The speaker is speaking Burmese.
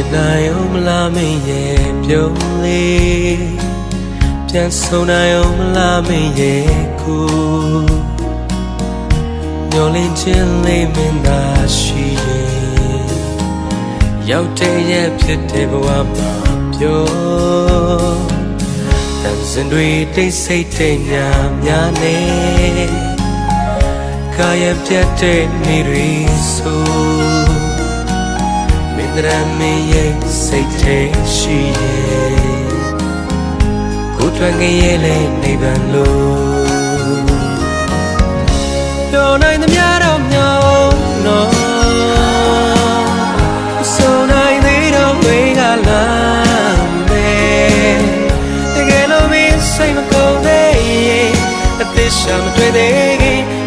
မြနိုင်အောင်မလားမင်းရဲ့ပြုံးလေးပြန်ဆုံနိုင်အောင်မလားမင်းရဲ့ကိုညော်လင်းခြင်းလေးမင်းသာရှိရဲ့ရောက်တဲ့ရဲ့ဖြစ်တဲ့ဘဝမှာပြောတန်စင်တွေတိတ်ဆိတ်တဲ့ညာများနဲ့ကာယပြတ်တဲ့နေတွေဆိုမင်းတ ရမင်းရဲ့စိတ်ထဲရှိရဲ့ကိုယ်ထွက်ငရဲ့လေနိဗ္ဗာန်လို့တော်နိုင်သမျှတော့မြောင်းတော့ဆိုနိုင်သေးတော့ဝေးကလာမယ်တကယ်လို့မင်းစိတ်မကုန်သေးအသက်ရှာမတွေ့သေးခင်